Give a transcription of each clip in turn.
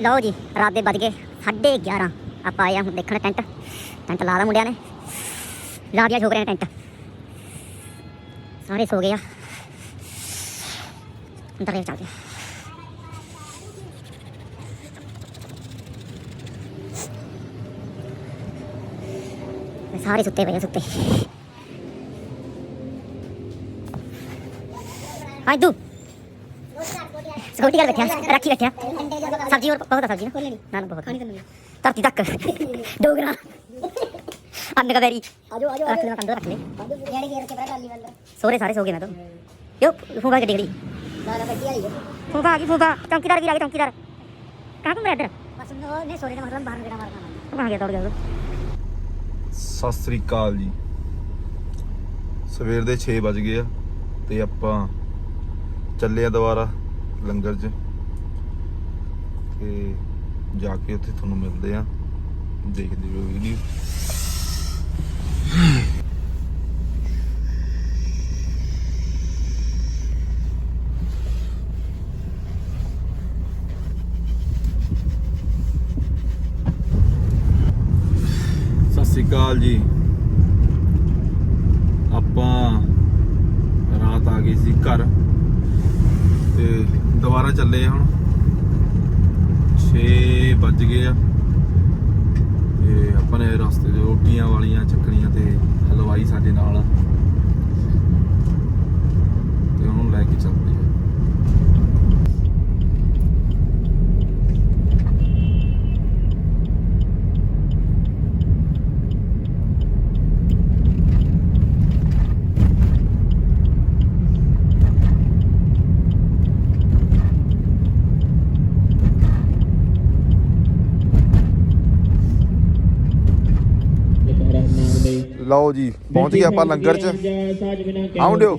ਲਓ ਜੀ, ਰਾਤ ਦੇ ਵੱਜ ਗਏ 11:30 ਆਪਾਂ ਆਇਆ ਹੁਣ ਦੇਖਣ ਟੈਂਟ। ਟੈਂਟ ਲਾ ਦਾ ਮੁੰਡਿਆਂ ਨੇ। ਲਾ ਦਿਆ ਛੋਕਰਿਆਂ ਨੇ ਟੈਂਟ। ਸਾਰੇ ਸੋ ਗਏ ਆ। ਅੰਦਰ ਲੈ ਚੱਲਦੇ ਸਾਰੇ ਸੁੱਤੇ ਪਏ ਆ, ਸੁੱਤੇ। ਹਾਂ ਤੂੰ। ਸਕੂਟੀ ਕਰ ਬੈਠਿਆ ਰੱਖੀ ਬੈਠਿਆ। ਸਬਜ਼ੀ ਹੋਰ ਬਹੁਤ ਆ ਸਬਜ਼ੀ। ਨਾ ਨਾ ਨਾ ਬਹੁਤ ਧਰਤੀ ਤੱਕ। ਡੋਗਰਾ। ਅੰਨ ਕਬੇਰੀ। ਆਜੋ ਆਜੋ ਰੱਖ ਲੈ ਕੰਦੋ ਰੱਖ ਲੈ ਜਿਹੜੀ ਗੇਰ ਕੇ ਬੜਾ ਟਾਲੀ ਵੱਲ। ਸੋਰੇ ਸਾਰੇ ਸੋ ਗਏ ਮੈਂ ਤਾਂ। ਯੋ ਫੂਗਾ ਗੱਡੀ ਖੜੀ ਨਾ ਨਾ ਗੱਡੀ ਵਾਲੀ ਫੂਗਾ ਆ ਗਈ ਫੂਗਾ ਚੌਂਕੀਦਾਰ ਵੀ ਆ ਗਿਆ ਚੌਂਕੀਦਾਰ? ਕਹਾਂ ਘੁੰਮ ਰਿਹਾ ਇੱਧਰ? ਬਸ ਨੇ ਸੋਰੇ ਦਾ ਮਤਲਬ ਬਾਹਰ ਗੇੜਾ ਮਾਰਨਾ ਕਹਾਂ ਗਿਆ ਦੌੜ ਗਿਆ ਸਤਿ ਸ੍ਰੀ ਅਕਾਲ ਜੀ। ਸਵੇਰ ਦੇ 6 ਵਜ ਗਏ ਆ ਤੇ ਆਪਾਂ ਚੱਲੇ ਆ ਦੁਬਾਰਾ। ਲੰਗਰ 'ਚ। ਤੇ ਜਾ ਕੇ ਉੱਥੇ ਤੁਹਾਨੂੰ ਮਿਲਦੇ ਆ। ਦੇਖਦੇ ਹੋ ਵੀਡੀਓ ਸਤਿ ਸ੍ਰੀ ਅਕਾਲ ਜੀ ਆਪਾਂ ਰਾਤ ਆ ਗਈ ਸੀ ਘਰ ਤੇ ਦੁਬਾਰਾ ਚੱਲੇ ਆ ਹੁਣ 6 ਵੱਜ ਗਏ ਆ। ਤੇ ਆਪਾਂ ਨੇ ਰਸਤੇ 'ਚ ਰੋਟੀਆਂ ਵਾਲੀਆਂ ਚੱਕਣੀਆਂ ਤੇ ਹਲਵਾਈ ਸਾਡੇ ਨਾਲ ਆ। ਤੇ ਉਹਨੂੰ ਲੈ ਕੇ ਚੱਲਦੇ ਆ। ਲਓ ਜੀ ਪਹੁੰਚ ਗਏ ਆਪਾਂ ਲੰਗਰ 'ਚ ਆਉਂਦਿਓ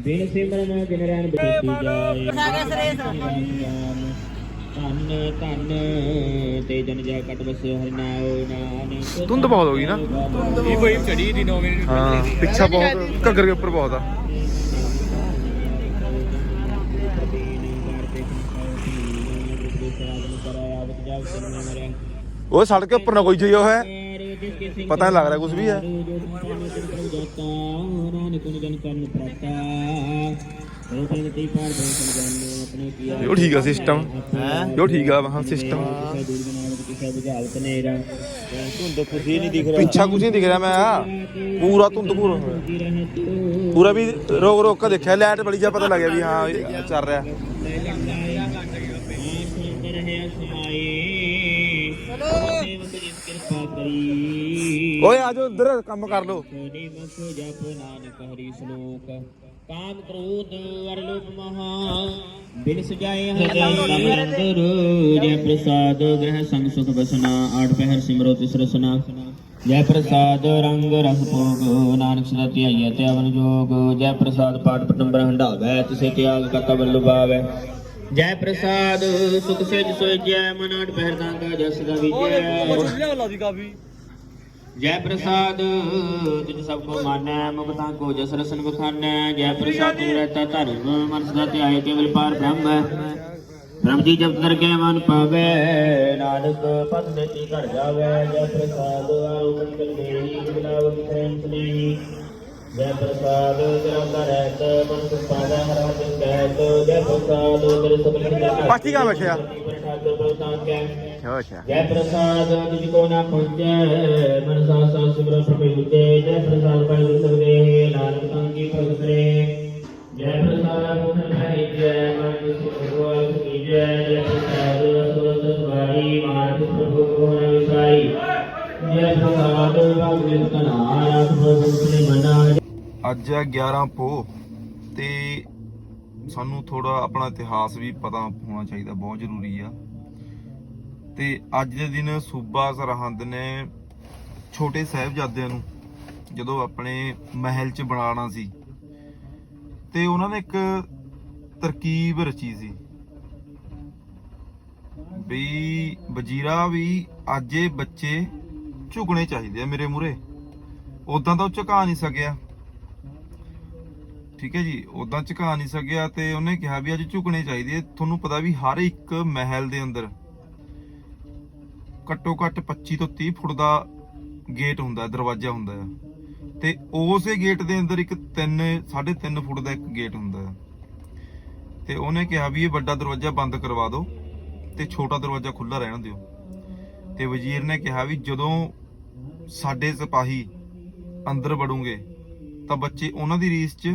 ਬਿਨ ਸਿਮਰਨ ਦਿਨ ਰੈਣ ਬੀਤੀ ਜਾਏ ਧੰਨ ਧੰਨ ਤੇ ਜਨ ਜਾ ਕਟ ਬਸਿਓ ਹਰਿ ਨਾਉ ਨਾਨਕ ਧੁੰਦ ਬਹੁਤ ਹੋ ਗਈ ਨਾ ਇਹ ਕੋਈ ਚੜੀ ਦੀ 9 ਮਿੰਟ ਹਾਂ ਪਿੱਛਾ ਬਹੁਤ ਘੱਗਰ ਦੇ ਉੱਪਰ ਬਹੁਤ ਆ ਉਹ ਸੜਕ ਦੇ ਉੱਪਰ ਨਾ ਕੋਈ ਜਈ ਹੋਇਆ ਪਤਾ ਨਹੀਂ ਲੱਗ ਰਿਹਾ ਕੁਝ ਵੀ ਹੈ। ਜੋ ਠੀਕ ਆ ਸਿਸਟਮ ਜੋ ਠੀਕ ਆ, ਹਾਂ ਸਿਸਟਮ ਧੁੰਦ ਖੁਸ਼ੀ ਨਹੀਂ ਦਿਖ ਪਿੱਛਾ ਕੁਝ ਨਹੀਂ ਦਿਖ ਰਿਹਾ ਮੈਂ। ਪੂਰਾ ਧੁੰਦ ਪੂਰਾ ਪੂਰਾ ਵੀ ਰੋਕ ਰੋਕ ਕੇ ਦੇਖਿਆ। ਲਾਈਟ ਬੜੀ ਜਾ ਪਤਾ ਲੱਗਿਆ ਵੀ ਹਾਂ ਚੱਲ ਰਿਹਾ। ਓਏ ਆਜੋ ਇੱਧਰ ਕੰਮ ਕਰ ਲੋ ਸੋਨੀ ਮੁਖ ਜਪ ਨਾਨਕ ਹਰੀ ਸ਼ਲੋਕ। ਕਾਮ ਕ੍ਰੋਧ ਅਰ ਲੋਭ ਮਹਾ। ਬਿਨ ਸਜਾਏ ਹਰਿ ਅੰਦਰ ਜੈ ਪ੍ਰਸਾਦ ਗ੍ਰਹਿ ਸੰਗ ਸੁਖ ਬਸਨਾ। ਆਠ ਪਹਿਰ ਸਿਮਰੋ ਤਿਸ ਰਸਨਾ। ਜੈ ਪ੍ਰਸਾਦ ਰੰਗ ਰਸ ਭੋਗ। ਨਾਨਕ ਸਦਾ ਧਿਆਈਐ ਤੇ ਅਵਨ ਜੋਗ। ਜੈ ਪ੍ਰਸਾਦ ਪਾਠ ਪਟੰਬਰ ਹੰਡਾਵੈ ਤਿਸੇ ਤਿਆਗ ਕਤ ਬੱਲ ਬਾਵੈ ਜੈ ਪ੍ਰਸਾਦ ਸੁਖ ਸੇਜ ਸੋਇ ਜੈ। ਮਨ ਆਠ ਪਹਿਰ ਦਾਂਗਾ ਜਸ ਦਾ ਵਿਜੈ ਜੈ ਪ੍ਰਸਾਦ ਤਿਜ ਸਭ ਕੋ ਮਾਨੈ ਮੁਕਤਾਂ ਕੋ ਜਸ ਰਸਨ ਬਖਾਨੈ। ਜੈ ਪ੍ਰਸਾਦ ਤਿਜ ਰਹਤਾ ਧਰਮ ਮਨ ਸਦਾ ਧਿਆਏ ਕੇਵਲ ਪਾਰ ਬ੍ਰਹਮ ਬ੍ਰਹਮ ਜੀ ਜਪਤ ਕਰ ਕੇ ਮਨ ਪਾਵੇ ਨਾਨਕ ਪਤ ਦੇਤੀ ਘਰ ਜਾਵੇ ਜੈ ਪ੍ਰਸਾਦ ਆਰੋਪਨ ਕਰ ਦੇਹੀ ਕਿਰੇਨ ਸਨੇਹੀ ਜੈ ਪ੍ਰਸਾਦ ਜੈ ਪ੍ਰਸਾਦ ਤੇਰੇ ਕਾ ਬੈਠਿਆ ਜੈ ਪ੍ਰਸਾਦ ਜਿਜ ਕੋ ਨਾ ਪਹੁੰਚੈ ਮਨ ਸਾ ਸਾ ਸਿਮਰਨ ਪ੍ਰਭੂ ਉਤੇ ਜੈ ਪ੍ਰਸਾਦ ਪਾਈ ਗੁਰੂ ਸਗਰੇ ਨਾਨਕ ਸੰਗ ਕੀ ਭਗਤ ਜੈ ਪ੍ਰਸਾਦ ਮੋਹਨ ਭਾਈ ਜੈ ਮਨ ਸੁਖੋ ਕੀ ਜੈ ਜੈ ਪ੍ਰਸਾਦ ਸੁਰਤ ਸਵਾਰੀ ਮਾਰਗ ਪ੍ਰਭੂ ਕੋ ਨਾ ਵਿਸਾਈ ਜੈ ਪ੍ਰਸਾਦ ਭਗਵਿਤ ਨਾਨਕ ਪ੍ਰਭੂ ਸ੍ਰੀ ਮਨਾ ਅੱਜ ਆ 11 ਪੋ ਤੇ ਸਾਨੂੰ ਥੋੜਾ ਆਪਣਾ ਇਤਿਹਾਸ ਵੀ ਪਤਾ ਹੋਣਾ ਚਾਹੀਦਾ, ਬਹੁਤ ਜ਼ਰੂਰੀ ਆ। ਤੇ ਅੱਜ ਦੇ ਦਿਨ ਸੂਬਾ ਸਰਹੰਦ ਨੇ ਛੋਟੇ ਸਾਹਿਬਜ਼ਾਦਿਆਂ ਨੂੰ ਜਦੋਂ ਆਪਣੇ ਮਹਿਲ 'ਚ ਬਣਾਉਣਾ ਸੀ ਤੇ ਉਹਨਾਂ ਨੇ ਇੱਕ ਤਰਕੀਬ ਰਚੀ ਸੀ ਵੀ ਵਜ਼ੀਰਾ ਵੀ ਅੱਜ ਇਹ ਬੱਚੇ ਝੁਕਣੇ ਚਾਹੀਦੇ ਆ ਮੇਰੇ ਮੂਰੇ ਉਦਾਂ ਤਾਂ ਉਹ ਝੁਕਾ ਨਹੀਂ ਸਕਿਆ। ਠੀਕ ਹੈ ਜੀ ਉਦਾਂ ਝੁਕਾ ਨਹੀਂ ਸਕਿਆ ਤੇ ਉਹਨੇ ਕਿਹਾ ਵੀ ਅੱਜ ਝੁਕਣੇ ਚਾਹੀਦੇ ਤੁਹਾਨੂੰ ਪਤਾ ਵੀ ਹਰ ਇੱਕ ਮਹਿਲ ਦੇ ਅੰਦਰ ਘੱਟੋ ਘੱਟ 25 ਤੋਂ 30 ਫੁੱਟ ਦਾ ਗੇਟ ਹੁੰਦਾ, ਦਰਵਾਜ਼ਾ ਹੁੰਦਾ ਹੈ ਤੇ ਉਸੇ ਗੇਟ ਦੇ ਅੰਦਰ ਇੱਕ 3 3.5 ਫੁੱਟ ਦਾ ਇੱਕ ਗੇਟ ਹੁੰਦਾ ਹੈ ਤੇ ਉਹਨੇ ਕਿਹਾ ਵੀ ਇਹ ਵੱਡਾ ਦਰਵਾਜ਼ਾ ਬੰਦ ਕਰਵਾ ਦਿਓ ਤੇ ਛੋਟਾ ਦਰਵਾਜ਼ਾ ਖੁੱਲਾ ਰਹਿਣ ਦਿਓ। ਤੇ ਵਜ਼ੀਰ ਨੇ ਕਿਹਾ ਵੀ ਜਦੋਂ ਸਾਡੇ ਸਿਪਾਹੀ ਅੰਦਰ ਵੜੂਗੇ ਤਾਂ ਬੱਚੇ ਉਹਨਾਂ ਦੀ ਰੀਸ 'ਚ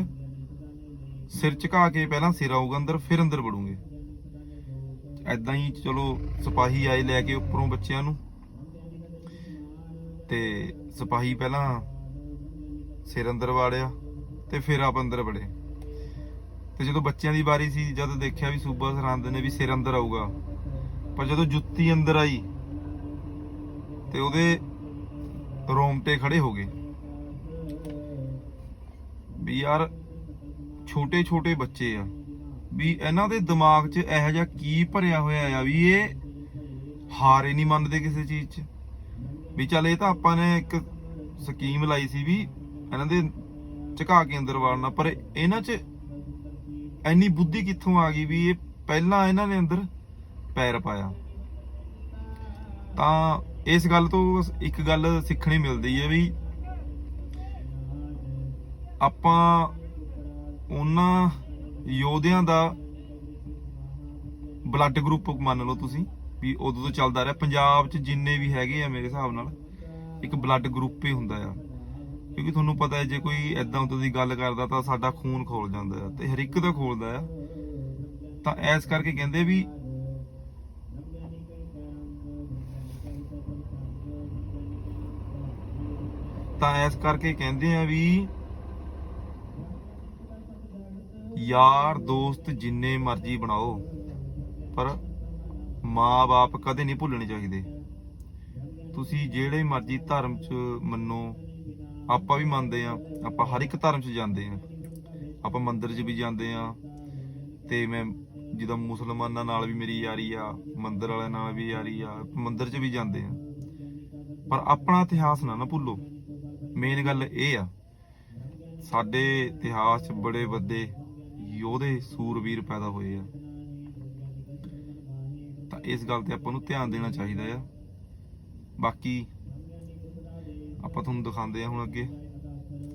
ਸਿਰ ਝੁਕਾ ਕੇ ਪਹਿਲਾਂ ਸਿਰ ਆਊਗਾ, ਅੰਦਰ ਫਿਰ ਅੰਦਰ ਵੜੂਗੇ। ਐਦਾਂ ਹੀ ਚਲੋ ਸਿਪਾਹੀ ਆਏ ਲੈ ਕੇ ਉੱਪਰੋਂ ਬੱਚਿਆਂ ਨੂੰ। ਤੇ ਸਿਪਾਹੀ ਪਹਿਲਾਂ ਸਿਰ ਅੰਦਰ ਵਾੜਿਆ ਤੇ ਫਿਰ ਆਪ ਅੰਦਰ ਵੜੇ। ਤੇ ਜਦੋਂ ਬੱਚਿਆਂ ਦੀ ਵਾਰੀ ਸੀ, ਜਦ ਦੇਖਿਆ ਵੀ ਸੂਬਾ ਸਰਹੰਦ ਨੇ ਵੀ ਸਿਰ ਅੰਦਰ ਆਊਗਾ, ਪਰ ਜਦੋਂ ਜੁੱਤੀ ਅੰਦਰ ਆਈ ਤੇ ਉਹਦੇ ਰੋਮਟੇ ਖੜੇ ਹੋ ਗਏ। ਵੀ ਯਾਰ ਛੋਟੇ ਛੋਟੇ ਬੱਚੇ ਆ। ਵੀ ਇਹਨਾਂ ਦੇ ਦਿਮਾਗ 'ਚ ਇਹੋ ਜਿਹਾ ਕੀ ਭਰਿਆ ਹੋਇਆ ਆ ਵੀ ਇਹ ਹਾਰ ਹੀ ਨਹੀਂ ਮੰਨਦੇ ਕਿਸੇ ਚੀਜ਼ 'ਚ। ਵੀ ਚੱਲ ਇਹ ਤਾਂ ਆਪਾਂ ਨੇ ਇੱਕ ਸਕੀਮ ਲਾਈ ਸੀ ਵੀ ਇਹਨਾਂ ਦੇ ਝੁਕਾ ਕੇ ਅੰਦਰ ਵਾੜਨਾ, ਪਰ ਇਹਨਾਂ 'ਚ ਇੰਨੀ ਬੁੱਧੀ ਕਿੱਥੋਂ ਆ ਗਈ ਵੀ ਇਹ ਪਹਿਲਾਂ ਇਹਨਾਂ ਨੇ ਅੰਦਰ ਪੈਰ ਪਾਇਆ। ਤਾਂ ਇਸ ਗੱਲ ਤੋਂ ਇੱਕ ਗੱਲ ਸਿੱਖਣੀ ਮਿਲਦੀ ਹੈ ਵੀ ਆਪਾਂ ਉਹਨਾਂ ਯੋਧਿਆਂ ਦਾ ਬਲੱਡ ਗਰੁੱਪ ਮੰਨ ਲਓ ਤੁਸੀਂ, ਵੀ ਉਦੋਂ ਤੋਂ ਚੱਲਦਾ ਰਿਹਾ। ਪੰਜਾਬ 'ਚ ਜਿੰਨੇ ਵੀ ਹੈਗੇ ਆ ਮੇਰੇ ਹਿਸਾਬ ਨਾਲ, ਇੱਕ ਬਲੱਡ ਗਰੁੱਪ ਹੀ ਹੁੰਦਾ ਆ। ਕਿਉਂਕਿ ਤੁਹਾਨੂੰ ਪਤਾ ਹੈ, ਜੇ ਕੋਈ ਐਦਾਂ ਉਦੋਂ ਦੀ ਗੱਲ ਕਰਦਾ ਤਾਂ ਸਾਡਾ ਖੂਨ ਖੋਲ ਜਾਂਦਾ ਆ ਤੇ ਹਰ ਇੱਕ ਦਾ ਖੋਲਦਾ ਆ। ਤਾਂ ਐਸ ਕਰਕੇ ਕਹਿੰਦੇ ਵੀ ਤਾਂ ਐਸ ਕਰਕੇ ਕਹਿੰਦੇ ਆ ਵੀ ਯਾਰ ਦੋਸਤ ਜਿੰਨੇ ਮਰਜ਼ੀ ਬਣਾਓ, ਪਰ ਮਾਂ-ਬਾਪ ਕਦੇ ਨਹੀਂ ਭੁੱਲਣੇ ਚਾਹੀਦੇ। ਤੁਸੀਂ ਜਿਹੜੇ ਮਰਜ਼ੀ ਧਰਮ 'ਚ ਮੰਨੋ, ਆਪਾਂ ਵੀ ਮੰਨਦੇ ਆ ਆਪਾਂ ਹਰ ਇੱਕ ਧਰਮ 'ਚ ਜਾਂਦੇ ਆ ਆਪਾਂ ਮੰਦਿਰ 'ਚ ਵੀ ਜਾਂਦੇ ਆ ਤੇ ਮੈਂ ਜਿੱਦਾਂ ਮੁਸਲਮਾਨਾਂ ਨਾਲ ਵੀ ਮੇਰੀ ਯਾਰੀ ਆ, ਮੰਦਿਰ ਵਾਲਿਆਂ ਨਾਲ ਵੀ ਯਾਰੀ ਆ, ਮੰਦਿਰ 'ਚ ਵੀ ਜਾਂਦੇ ਆ ਪਰ ਆਪਣਾ ਇਤਿਹਾਸ ਨਾ ਨਾ ਭੁੱਲੋ। ਮੇਨ ਗੱਲ ਇਹ ਆ, ਸਾਡੇ ਇਤਿਹਾਸ 'ਚ ਬੜੇ ਵੱਡੇ ਯੋਧੇ ਸੂਰਵੀਰ ਪੈਦਾ ਹੋਏ ਆ। ਤਾਂ ਇਸ ਗੱਲ ਤੇ ਆਪਾਂ ਨੂੰ ਧਿਆਨ ਦੇਣਾ ਚਾਹੀਦਾ ਆ। ਬਾਕੀ ਆਪਾਂ ਤੁਹਾਨੂੰ ਦਿਖਾਉਂਦੇ ਆ ਹੁਣ ਅੱਗੇ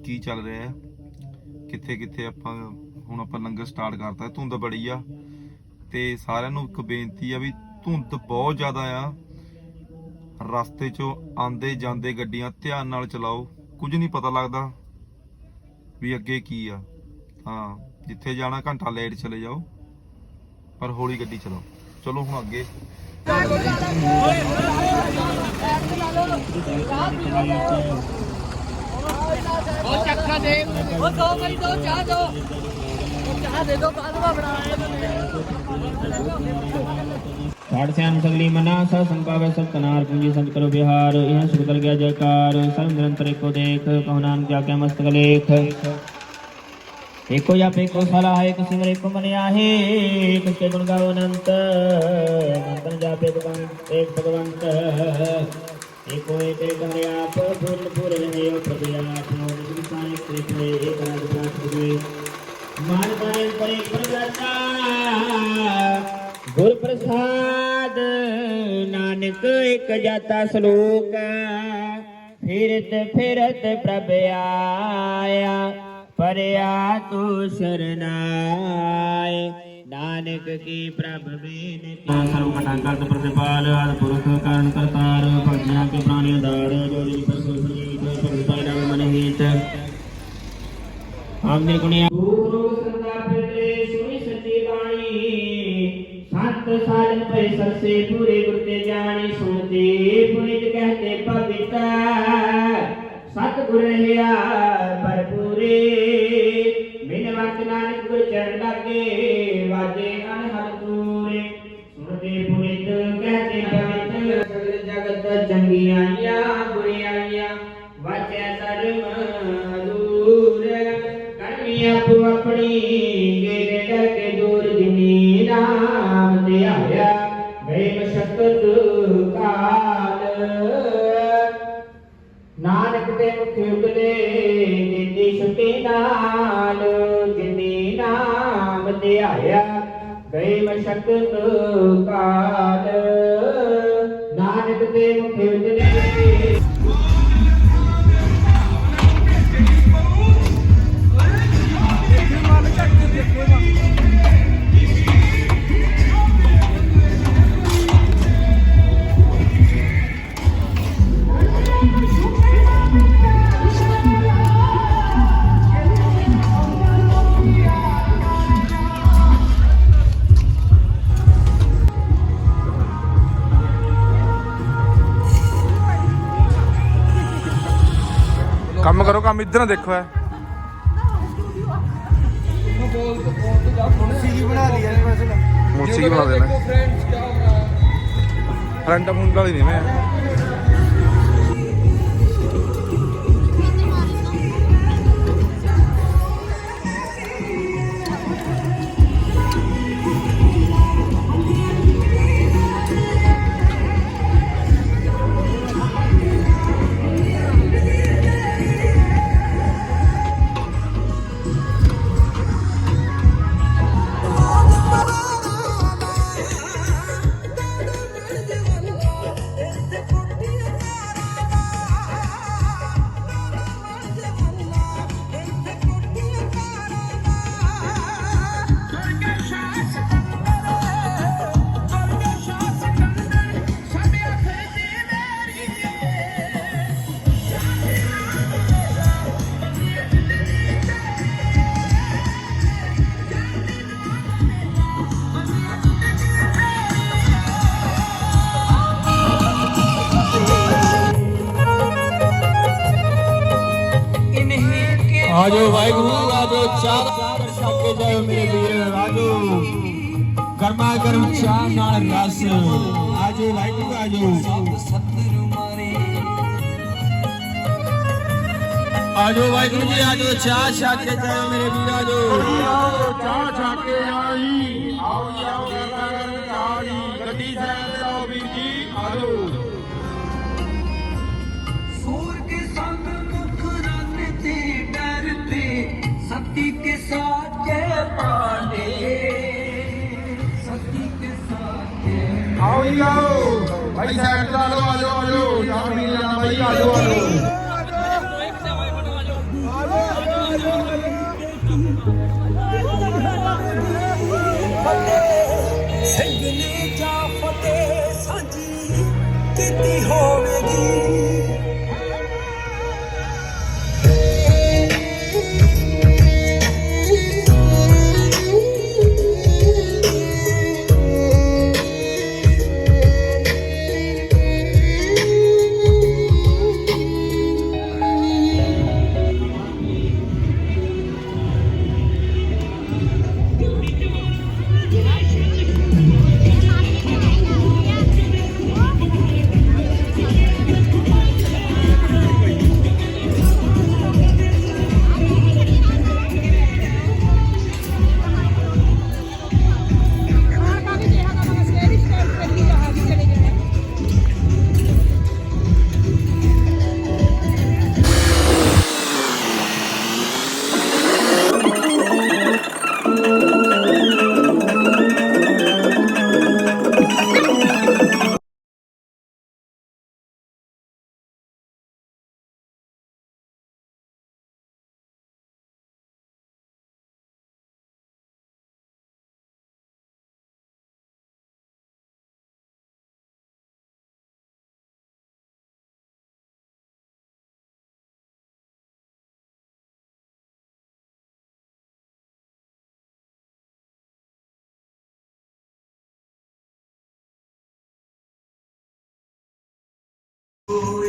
ਕੀ ਚੱਲ ਰਿਹਾ ਆ। ਕਿੱਥੇ ਕਿੱਥੇ ਆਪਾਂ ਹੁਣ ਆਪਾਂ ਲੰਗਰ ਸਟਾਰਟ ਕਰਤਾ ਧੁੰਦ ਬੜੀ ਆ। ਤੇ ਸਾਰਿਆਂ ਨੂੰ ਇੱਕ ਬੇਨਤੀ ਆ ਵੀ ਧੁੰਦ ਬਹੁਤ ਜ਼ਿਆਦਾ ਆ। ਰਸਤੇ 'ਚੋਂ ਆਂਦੇ ਜਾਂਦੇ ਗੱਡੀਆਂ ਧਿਆਨ ਨਾਲ ਚਲਾਓ। ਕੁਝ ਨਹੀਂ ਪਤਾ ਲੱਗਦਾ ਵੀ ਅੱਗੇ ਕੀ ਆ। ਹਾਂ। ਜਿੱਥੇ ਜਾਣਾ ਘੰਟਾ ਲੇਟ ਚਲੇ ਜਾਓ, ਪਰ ਹੌਲੀ ਗੱਡੀ ਚਲਾਓ। ਚਲੋ ਹੁਣ ਅੱਗੇ। ਉਹ ਸਿਆਨ ਸਗਲੀ ਮਨਾ ਸਾ ਸੰਭਾਵੇ, ਸਭ ਤਨਾਰ, ਪੂੰਜੀ ਸੰਤ ਕਰੋ ਵਿਹਾਰ। ਇਹ ਸੁਖ ਗਿਆ ਜੈਕਾਰ। ਸਰਬ ਨਿਰੰਤਰ ਏਕੋ ਦੇਖ, ਕਹੋ ਨਾਨਕ ਕਿਆ ਮਸਤਕ ਲੇਖ। ਏਕੋ ਜਪ ਏਕੋ ਸਲਾ ਹੈ ਏਕ ਸਿਮਰ ਏਕੋ ਮਨ ਆਹੇ ਏਕ ਕੇ ਗੁਣ ਗਾਵੋ ਅਨੰਤ। ਮੰਤਨ ਜਾਪ ਏਕ ਭਗਵੰਤ ਏਕ ਭਗਵੰਤ। ਏਕੋ ਏਕ ਏਕ ਹਰਿ ਆਪ, ਪੂਰਨ ਪੂਰਨ ਹੈ ਓ ਪ੍ਰਭੂ ਆਪ ਨੋ। ਨਿਜ ਸਾਇ ਕ੍ਰਿਪੇ ਏਕ ਰਾਜ ਪ੍ਰਾਪਤ ਹੋਏ ਮਾਨ ਕਰੇ ਪਰੇ ਪ੍ਰਗਟਾ। ਗੁਰ ਪ੍ਰਸਾਦ, ਨਾਨਕ ਇੱਕ ਪਰਿਆ ਤੂੰ ਸਰਨਾਏ। ਨਾਨਕ ਕੀ ਪ੍ਰਭ ਬੇਨਤੀ। ਸਰਵ ਕਟਾ ਕਰਤ ਪ੍ਰਤਿਪਾਲ ਆਦ ਪੁਰਖ ਕਾਰਨ ਕਰਤਾਰ ਭਗਤਾਂ ਕੇ ਪ੍ਰਾਣੀ ਆਧਾਰ ਜੋ ਜੀ ਪਰਸੋ ਸੁਜੀਤ ਭਗਤ ਪਾਇਨਾ ਮਨ ਹੀਤ। ਆਮਨੇ ਗੁਣਿਆ। ਗੁਰੂ ਸੰਗਾ ਫਿਰਦੇ ਸੁਣੀ ਸੱਚੀ ਬਾਣੀ। ਸਤ ਸਾਲ ਪੈ ਸਰਸੇ ਪੂਰੇ ਗੁਰ ਤੇ ਜਾਣੀ ਸੁਣਦੇ ਪੁਰਿਤ ਕਹਤੇ ਪਵਿੱਤਰ ਸਤ ਗੁਰ ਰਹਾ ਦਿਨ ਖਿੜਕਦੇ ਜਿੰਨੀ ਛੁੱਟੀ ਨਾਲ, ਜਿੰਨੀ ਨਾਮ ਧਿਆਇਆ ਗਏ ਮਸ਼ਕਤ ਕਾਲ। ਨਾਨਕ ਦੇ ਮੁਖ ਖਿੜਕਦੇ ਕਰੋ ਕੰਮ ਇੱਧਰ ਦੇਖੋ ਐ ਮੁਰਸੀ ਬਣਾ ਦੇਣਾ। ਫਰੰਟ ਫੁੰਡ ਵਾਲੀ ਨਹੀਂ ਮੈਂ। ਆਜੋ ਵਾਹਿਗੁਰੂ ਆਜੋ ਚਾਹ ਚਾਹ ਛੱਕੇ ਜਾਓ ਮੇਰੇ ਵੀਰ ਆਜੋ ਗਰਮਾ ਗਰਮ ਚਾਹ ਨਾਲ ਰਸ। ਆਜੋ ਵਾਹਿਗੁਰੂ ਆਜੋ। ਆਜੋ ਵਾਹਿਗੁਰੂ ਜੀ ਆਜੋ ਚਾਹ ਛੱਕੇ ਜਾਓ ਮੇਰੇ ਵੀਰ ਆਜੋ। ਚਾਹ ਛੱਕੇ ਆਈ। ਆਓ ਜੀ ਆਓ जय ਆਓ। ਭਾਈ ਸਾਈਡ ਲਾ ਲਓ ਆਜੋ ਆਜੋ ਜਾਣ ਵੀ ਜਾਣਾ ਭਾਈ ਆਜੋ ਆਜੋ ਸਿੰਘ ਨੇ ਜਾ ਫਤਿਹ ਸਾਂਝੀ ਕੀਤੀ ਹੋਵੇਗੀ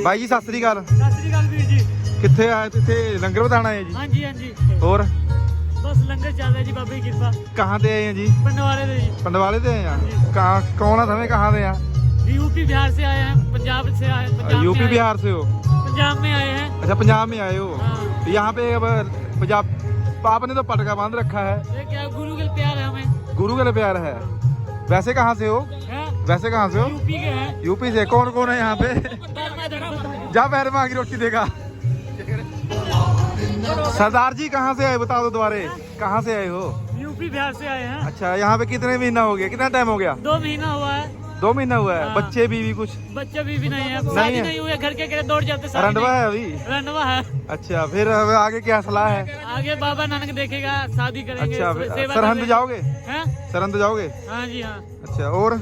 ਬਾਈ ਜੀ ਸਤਿ ਸ੍ਰੀ ਅਕਾਲ ਸਤਿ ਸ੍ਰੀ ਅਕਾਲ ਵੀਰ ਜੀ ਕਿੱਥੇ ਆਏ ਤੇ ਇੱਥੇ ਲੰਗਰ ਬਤਾਣਾ ਹੈ ਜੀ ਹਾਂਜੀ ਹਾਂਜੀ ਹੋਰ ਬਸ ਲੰਗਰ ਚੱਲ ਰਿਹਾ ਜੀ ਬਾਬੇ ਦੀ ਕਿਰਪਾ ਕਹਾਂ ਤੇ ਆਏ हैं जी पंडवारे से जी पंडवाले से आए हैं कहाँ कौन है समय कहाँ से हैं जी यूपी बिहार से आए हैं पंजाब से आए पंजाब यूपी में आए- बिहार से हो पंजाब में आए हैं अच्छा पंजाब में आए हो हाँ। तो यहाँ पे अब पंजाब आपने तो पटका बांध रखा है ये क्या गुरु के प्यार है हमें गुरु के लिए प्यार है वैसे कहाँ से हो हैं? वैसे कहाँ से हो यूपी के हैं यूपी से कौन कौन है यहाँ पे जा पैर में आगे रोटी देगा सरदार जी कहाँ से आए बता दो दोबारे? कहाँ से आए हो? यूपी बिहार से आए हैं। अच्छा यहाँ पे कितने महीना हो गया? कितना टाइम हो गया? दो महीना हुआ है। दो महीना हुआ है? हाँ। बच्चे बीवी कुछ? बच्चे भी, भी नहीं है। नहीं शादी है। नहीं हुई घर के करे दौड़ जाते रंडवा है अभी? रंडवा है। अच्छा फिर अब आगे क्या सलाह है? आगे बाबा नानक देखेगा शादी करेंगे अच्छा सरहंद जाओगे? हैं? सरहंद जाओगे? हाँ जी हाँ। अच्छा और?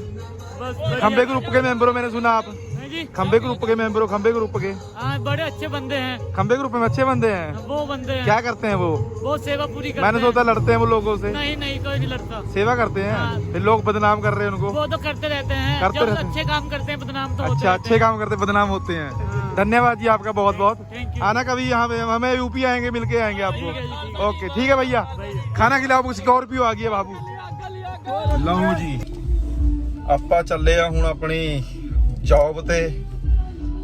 खम्बे ग्रुप के मेंबर मैंने सुना आप। जी खंबे ग्रुप के मेंबर हो खंबे ग्रुप के हाँ बड़े अच्छे बंदे हैं खंबे ग्रुप में अच्छे बंदे हैं वो बंदे हैं क्या करते हैं वो बहुत सेवा पूरी करते मैंने हैं सोचा लड़ते हैं वो लोगों से नहीं नहीं कोई नहीं लड़ता सेवा करते हाँ। हैं फिर लोग बदनाम कर रहे हैं उनको वो तो करते रहते हैं करते जब रहते हैं। अच्छे काम करते हैं बदनाम तो होते अच्छा रहते अच्छे हैं। काम करते बदनाम होते हैं हाँ। धन्यवाद जी आपका बहुत बहुत Thank you। आना कभी यहाँ पे हमें यूपी आएंगे मिलके आएंगे ठीक है जी, ठीक आपको ओके ठीक है भैया ਖਾਣਾ ਖਿਲਾਓ ਸਕਾਰਪੀਓ ਆ ਗਈ ਹੈ ਬਾਬੂ ਲਓ ਜੀ ਆਪਾਂ ਚੱਲੇ ਆ ਹੁਣ ਆਪਣੀ ਜੌਬ ਤੇ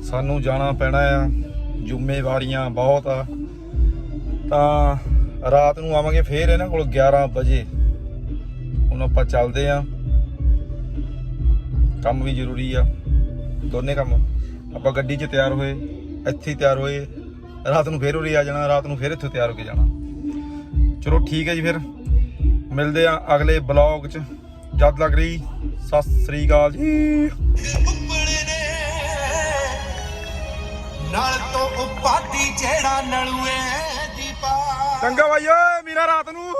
ਸਾਨੂੰ ਜਾਣਾ ਪੈਣਾ ਆ, ਜ਼ਿੰਮੇਵਾਰੀਆਂ ਬਹੁਤ ਆ। ਤਾਂ ਰਾਤ ਨੂੰ ਆਵਾਂਗੇ ਫੇਰ ਇਹਨਾਂ ਕੋਲ 11 ਵਜੇ। ਹੁਣ ਆਪਾਂ ਚੱਲਦੇ ਆ। ਕੰਮ ਵੀ ਜ਼ਰੂਰੀ ਆ। ਦੋਨੇ ਕੰਮ। ਆਪਾਂ ਗੱਡੀ 'ਚ ਤਿਆਰ ਹੋਏ, ਇੱਥੇ ਤਿਆਰ ਹੋਏ। ਰਾਤ ਨੂੰ ਫੇਰ ਉਰੇ ਆ ਜਾਣਾ, ਰਾਤ ਨੂੰ ਫੇਰ ਇੱਥੇ ਤਿਆਰ ਹੋ ਕੇ ਜਾਣਾ। ਚਲੋ ਠੀਕ ਹੈ ਜੀ ਫਿਰ। ਮਿਲਦੇ ਆ ਅਗਲੇ ਬਲੌਗ 'ਚ। ਜਦ ਲੱਗ ਰਹੀ, ਸਤਿ ਸ੍ਰੀ ਅਕਾਲ ਜੀ। ਨਾਲ ਤੋਂ ਉਪਾਦੀ ਜਿਹੜਾ ਨਲੂਏ ਦੀ ਪਾ ਚੰਗਾ ਬਾਈ ਓਏ ਮੀਰਾ ਰਾਤ ਨੂੰ।